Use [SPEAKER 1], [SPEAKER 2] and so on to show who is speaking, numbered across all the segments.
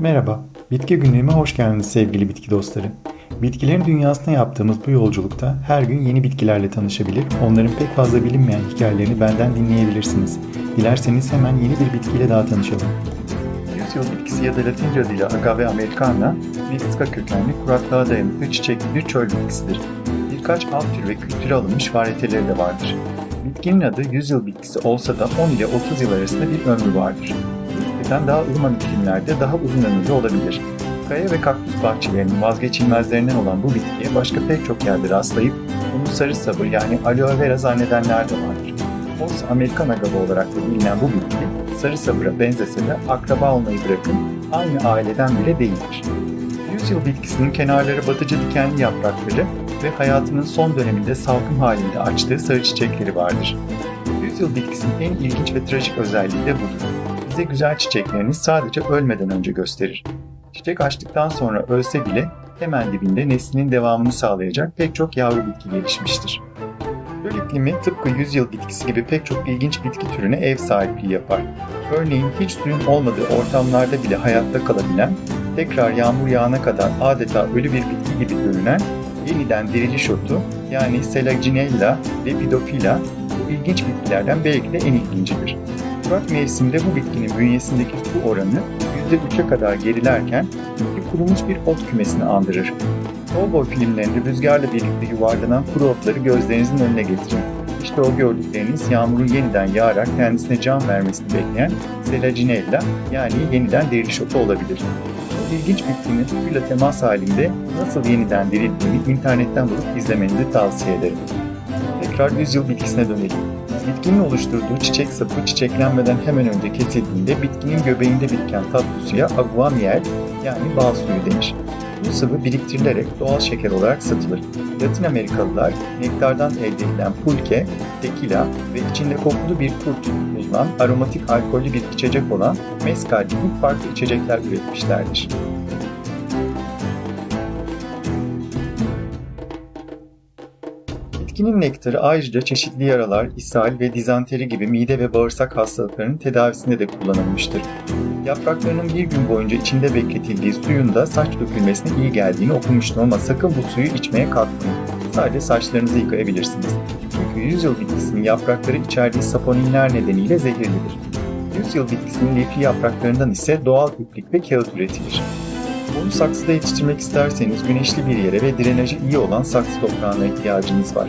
[SPEAKER 1] Merhaba, Bitki Günlüğü'me hoş geldiniz sevgili bitki dostları. Bitkilerin dünyasına yaptığımız bu yolculukta her gün yeni bitkilerle tanışabilir, onların pek fazla bilinmeyen hikayelerini benden dinleyebilirsiniz. Dilerseniz hemen yeni bir bitkiyle daha tanışalım. Yüzyıl bitkisi ya da Latince adıyla Agave americana, Meksika kökenli kuraklığa dayanıklı çiçekli bir çöl bitkisidir. Birkaç alt tür ve kültüre alınmış varyeteleri de vardır. Bitkinin adı yüzyıl bitkisi olsa da 10 ile 30 yıl arasında bir ömrü vardır nispeten daha ılıman iklimlerde daha uzun ömürlü olabilir. Kaya ve kaktüs bahçelerinin vazgeçilmezlerinden olan bu bitkiye başka pek çok yerde rastlayıp bunu sarı sabır yani aloe vera zannedenler de vardır. Oysa Amerikan agave olarak da bilinen bu bitki sarı sabıra benzese de akraba olmayı bırakın aynı aileden bile değildir. Yüzyıl bitkisinin kenarları batıcı dikenli yaprakları ve hayatının son döneminde salkım halinde açtığı sarı çiçekleri vardır. Yüzyıl bitkisinin en ilginç ve trajik özelliği de budur bize güzel çiçeklerini sadece ölmeden önce gösterir. Çiçek açtıktan sonra ölse bile hemen dibinde neslinin devamını sağlayacak pek çok yavru bitki gelişmiştir. Göl iklimi tıpkı yüzyıl bitkisi gibi pek çok ilginç bitki türüne ev sahipliği yapar. Örneğin hiç suyun olmadığı ortamlarda bile hayatta kalabilen, tekrar yağmur yağana kadar adeta ölü bir bitki gibi görünen yeniden diriliş otu yani Selaginella lepidophylla ilginç bitkilerden belki de en ilgincidir. Kurak mevsimde bu bitkinin bünyesindeki su oranı %3'e kadar gerilerken bir kurumuş bir ot kümesini andırır. Cowboy filmlerinde rüzgarla birlikte yuvarlanan kuru otları gözlerinizin önüne getirin. İşte o gördükleriniz yağmurun yeniden yağarak kendisine can vermesini bekleyen Selaginella yani yeniden diriliş otu olabilir. Bu ilginç bitkinin suyla temas halinde nasıl yeniden dirildiğini internetten bulup izlemenizi tavsiye ederim. Tekrar yüzyıl bitkisine dönelim. Bitkinin oluşturduğu çiçek sapı çiçeklenmeden hemen önce kesildiğinde bitkinin göbeğinde biriken tatlı suya agua miel yani bal suyu denir. Bu sıvı biriktirilerek doğal şeker olarak satılır. Latin Amerikalılar nektardan elde edilen pulque, tequila ve içinde kokulu bir kurt bulunan aromatik alkollü bir içecek olan mezcal gibi farklı içecekler üretmişlerdir. Bitkinin nektarı ayrıca çeşitli yaralar, ishal ve dizanteri gibi mide ve bağırsak hastalıklarının tedavisinde de kullanılmıştır. Yapraklarının bir gün boyunca içinde bekletildiği suyun da saç dökülmesine iyi geldiğini okumuştum ama sakın bu suyu içmeye kalkmayın. Sadece saçlarınızı yıkayabilirsiniz. Çünkü yüzyıl bitkisinin yaprakları içerdiği saponinler nedeniyle zehirlidir. Yüzyıl bitkisinin lifli yapraklarından ise doğal iplik ve kağıt üretilir. Onu saksıda yetiştirmek isterseniz güneşli bir yere ve drenajı iyi olan saksı toprağına ihtiyacınız var.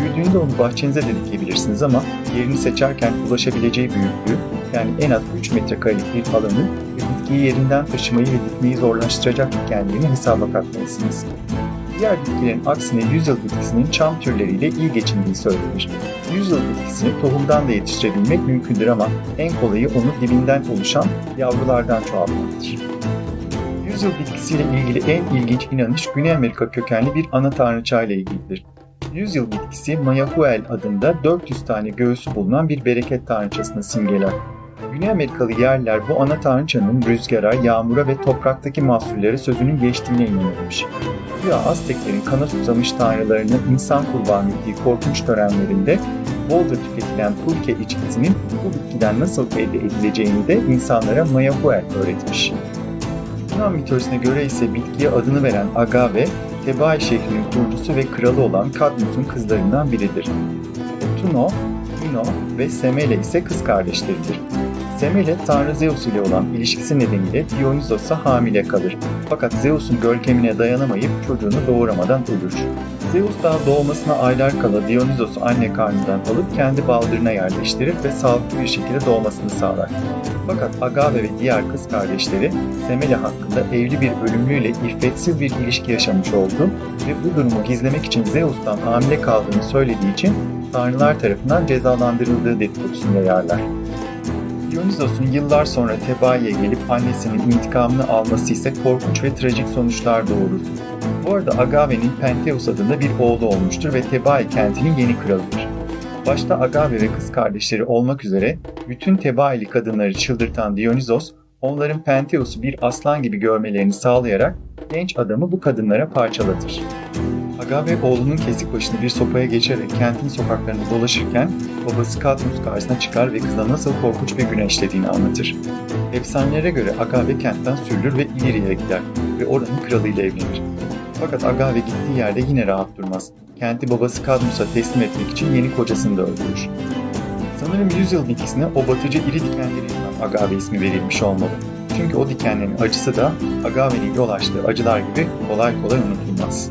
[SPEAKER 1] Büyüdüğünde onu bahçenize de dikebilirsiniz ama yerini seçerken ulaşabileceği büyüklüğü yani en az 3 metrekarelik bir alanı ve bitkiyi yerinden taşımayı ve dikmeyi zorlaştıracak dikenlerini hesaba katmalısınız. Diğer bitkilerin aksine yüzyıl bitkisinin çam türleriyle iyi geçindiği söylenir. Yüzyıl bitkisini tohumdan da yetiştirebilmek mümkündür ama en kolayı onu dibinden oluşan yavrulardan çoğaltmaktır. Yüzyıl bitkisiyle ilgili en ilginç inanış Güney Amerika kökenli bir ana tanrıça ile ilgilidir. Yüzyıl bitkisi Mayahuel adında 400 tane göğsü bulunan bir bereket tanrıçasını simgeler. Güney Amerikalı yerler bu ana tanrıçanın rüzgara, yağmura ve topraktaki mahsullere sözünün geçtiğine inanırmış. Güya Azteklerin kana susamış tanrılarını insan kurban ettiği korkunç törenlerinde bolca tüketilen pulque içkisinin bu bitkiden nasıl elde edileceğini de insanlara Mayahuel öğretmiş. Yunan mitolojisine göre ise bitkiye adını veren agave, Tebai şehrinin kurucusu ve kralı olan Kadmus'un kızlarından biridir. Otuno, Ino ve Semele ise kız kardeşleridir. Semele, Tanrı Zeus ile olan ilişkisi nedeniyle Dionysos'a hamile kalır. Fakat Zeus'un görkemine dayanamayıp çocuğunu doğuramadan ölür. Zeus daha doğmasına aylar kala Dionysos'u anne karnından alıp kendi baldırına yerleştirir ve sağlıklı bir şekilde doğmasını sağlar. Fakat Agave ve diğer kız kardeşleri Semele hakkında evli bir ölümlüyle iffetsiz bir ilişki yaşamış oldu ve bu durumu gizlemek için Zeus'tan hamile kaldığını söylediği için tanrılar tarafından cezalandırıldığı dedikodusunu yayarlar. Dionysos'un yıllar sonra Tebai'ye gelip annesinin intikamını alması ise korkunç ve trajik sonuçlar doğurur. Bu arada Agave'nin Pentheus adında bir oğlu olmuştur ve Tebai kentinin yeni kralıdır. Başta Agave ve kız kardeşleri olmak üzere bütün Tebaili kadınları çıldırtan Dionysos, onların Pentheus'u bir aslan gibi görmelerini sağlayarak genç adamı bu kadınlara parçalatır. Agave oğlunun kesik başını bir sopaya geçerek kentin sokaklarını dolaşırken babası Katniss karşısına çıkar ve kıza nasıl korkunç bir güneşlediğini anlatır. Efsanelere göre Agave kentten sürülür ve İliria'ya gider ve oranın kralıyla evlenir. Fakat Agave gittiği yerde yine rahat durmaz. Kenti babası Kadmus'a teslim etmek için yeni kocasını da öldürür. Sanırım yüzyıl bitkisine o batıcı iri dikenleri yüzünden Agave ismi verilmiş olmalı. Çünkü o dikenlerin acısı da Agave'nin yol açtığı acılar gibi kolay kolay unutulmaz.